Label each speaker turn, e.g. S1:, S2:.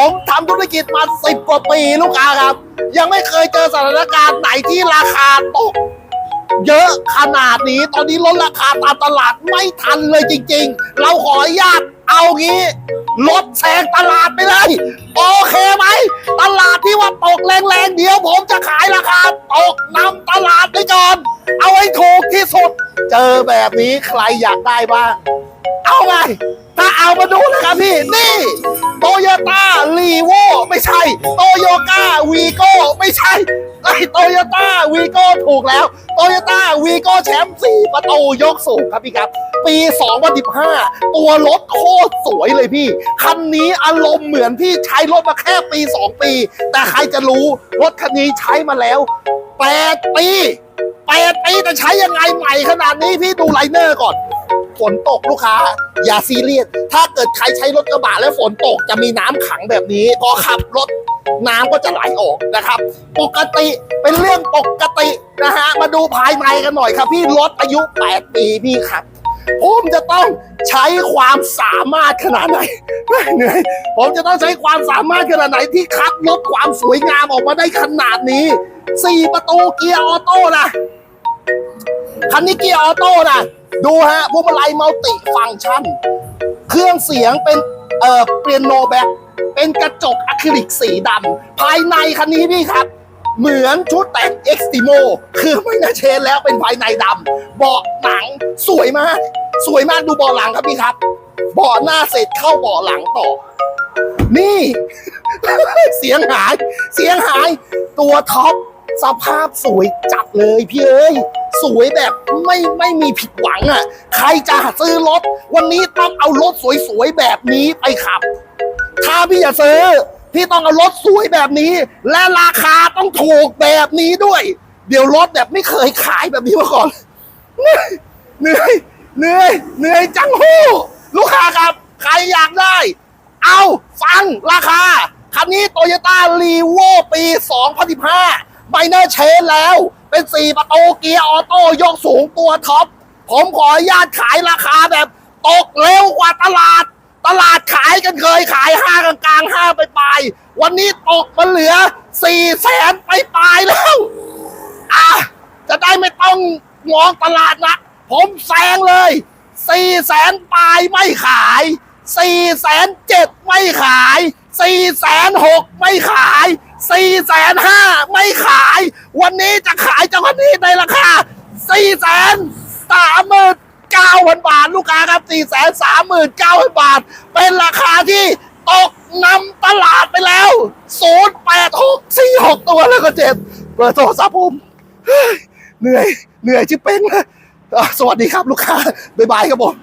S1: ผมทำธุรกิจมาสิบกว่าปีลูกค้าครับ ยังไม่เคยเจอสถานการณ์ไหนที่ราคาตกเยอะขนาดนี้ตอนนี้ลดราคาตามตลาดไม่ทันเลยจริง ๆ เราขออนุญาตเอางี้ลดแซงตลาดไปเลย โอเคไหม ตลาดที่ว่าตกแรงๆ เดี๋ยวผมจะขายราคาตกนำตลาดไปก่อน เอาให้ถูกที่สุด เจอแบบนี้ใครอยากได้บ้าง เอาไง ถ้าเอามาดูนะครับพี่ นี่โตโยต้า ไม่ใช่ โตโยต้าวีโก้ไม่ใช่ไอโตโยต้าวีโก้ถูกแล้ว โตโยต้าวีโก้แชมป์4ประตูยกสูงครับพี่ครับ ปี 2015 ตัวรถโคตรสวยเลยพี่ คันนี้อารมณ์เหมือนพี่ใช้รถมาแค่ปี 2 ปี แต่ใครจะรู้รถคันนี้ใช้มาแล้ว 8 ปี 8 ปีแต่ใช้ยังไงใหม่ขนาดนี้พี่ดูไลเนอร์ก่อน ฝนตกลูกค้า อย่าซีเรียส ถ้าเกิดใครใช้รถกระบะแล้วฝนตกจะมีน้ำขังแบบนี้ พอขับรถน้ำก็จะไหลออกนะครับ ปกติเป็นเรื่องปกตินะฮะ มาดูภายในกันหน่อยครับ พี่รถอายุ 8 ปีพี่ครับผมจะต้องใช้ความสามารถขนาดไหนเหนื่อยผมจะต้องใช้ความสามารถขนาดไหนที่คัดลดความสวยงามออกมาได้ขนาดนี้ 4 ประตูเกียร์ออโต้นะ คันนี้เกียร์ออโต้นะดูฮะพวงมาลัยมัลติฟังก์ชัน เครื่องเสียงเป็นเอ่อเปียโนแบ็คเป็นกระจกอะคริลิกสีดำภายในคันนี้พี่ครับ เหมือนชุดแต่งเอ็กซ์ติโมคือไม่น่าเชนแล้วเป็นภายในดำเบาะหนังสวยมาก สวยมากดูเบาะหลังครับพี่ครับเบาะหน้าเสร็จเข้าเบาะหลังต่อ นี่ เสียงหาย เสียงหายตัวท็อป สภาพสวยจัดเลยพี่เอ้ยสวยแบบไม่ไม่มีผิดหวังอะ ใครจะซื้อรถ วันนี้ต้องเอารถสวยๆแบบนี้ไปขับ ถ้าพี่จะซื้อ พี่ต้องเอารถสวยแบบนี้ และราคาต้องถูกแบบนี้ด้วย เดี๋ยวรถแบบไม่เคยขายแบบนี้มาก่อนเหนื่อยเหนื่อยเหนื่อยจังหู้ลูกค้าครับ ใครอยากได้ เอาฟังราคา คันนี้โตโยต้ารีโวปี 2015 ไบเนอร์เชนแล้ว เป็น 4 ประตูเกียร์ออโต้ยกสูงตัวท็อป ผมขออนุญาตขายราคาแบบตกเร็วกว่าตลาด ตลาดขายกันเคยขายห้ากลางกลางห้าไปปลายวันนี้ตกมันเหลือ 4 แสนไปปลายแล้ว อะ จะได้ไม่ต้องมองตลาดนะผมแซงเลยสี่แสนปลายไม่ขายสี่แสนเจ็ดไม่ขายสี่แสนหกไม่ขาย สี่แสนห้าไม่ขาย วันนี้จะขายจังหวัดนี้ในราคาสี่แสนสามหมื่นเก้าพันบาท ลูกค้าครับสี่แสนสามหมื่นเก้าพันบาท เป็นราคาที่ตกนำตลาดไปแล้วศูนย์แปดหกสี่หกตัวแล้วก็เจ็ดเบอร์โทรศัพท์ผมเหนื่อยเหนื่อยชิบเป้งเลยสวัสดีครับลูกค้าบ๊ายบายครับผม